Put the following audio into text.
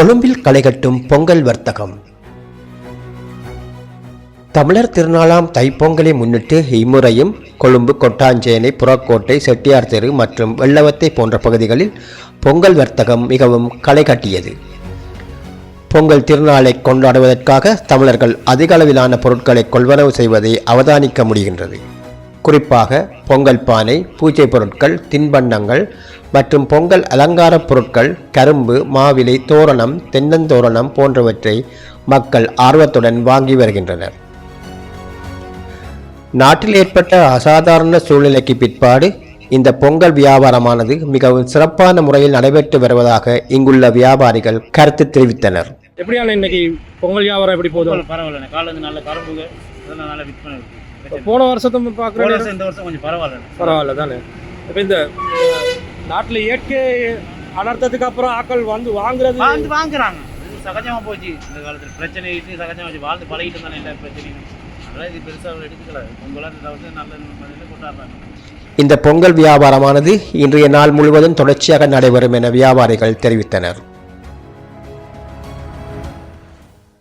கொழும்பில் களைகட்டும் பொங்கல் வர்த்தகம். தமிழர் திருநாளாம் தைப்பொங்கலை முன்னிட்டு இம்முறையும் கொழும்பு கொட்டாஞ்சேனை புறக்கோட்டை செட்டியார் தெரு மற்றும் வெள்ளவத்தை போன்ற பகுதிகளில் பொங்கல் வர்த்தகம் மிகவும் களை கட்டியது. பொங்கல் திருநாளை கொண்டாடுவதற்காக தமிழர்கள் அதிக அளவிலான பொருட்களை கொள்வனவு செய்வதை அவதானிக்க முடிகின்றது. குறிப்பாக பொங்கல் பானை பூஜை பொருட்கள் தின்பண்டங்கள் மற்றும் பொங்கல் அலங்கார பொருட்கள் கரும்பு மாவிலை தோரணம் தென்னந்தோரணம் போன்றவற்றை மக்கள் ஆர்வத்துடன் வாங்கி வருகின்றனர். நாட்டில் ஏற்பட்ட அசாதாரண சூழ்நிலைக்கு பிற்பாடு இந்த பொங்கல் வியாபாரமானது மிகவும் சிறப்பான முறையில் நடைபெற்று வருவதாக இங்குள்ள வியாபாரிகள் கருத்து தெரிவித்தனர். எப்படியான இன்னைக்கு பொங்கல் வியாபாரம் எப்படி போதும் பரவாயில்ல இருந்து நல்ல கரும்புங்க. நல்ல விற்பனை போன வருஷத்தை இல்லை. போன பார்க்குற வருஷம் இந்த வருஷம் கொஞ்சம் பரவாயில்ல. பரவாயில்ல தானே? இப்போ இந்த நாட்டில் இயற்கை அனர்த்தத்துக்கு அப்புறம் ஆக்கள் வந்து வாங்குறது வாழ்ந்து வாங்குறாங்க. இது சகஜமா போச்சு. இந்த காலத்துல பிரச்சனை இருக்கு சகஜமா போச்சு. வாழ்ந்து பழகிட்டு தானே எல்லா பிரச்சனையும். அதெல்லாம் இது பெருசா எடுத்துக்கல. பொங்கலாம் இந்த வருஷம் நல்ல முறையில் கொண்டாடுறாங்க. இந்த பொங்கல் வியாபாரமானது இன்றைய நாள் முழுவதும் தொடர்ச்சியாக நடைபெறும் என வியாபாரிகள் தெரிவித்தனர்.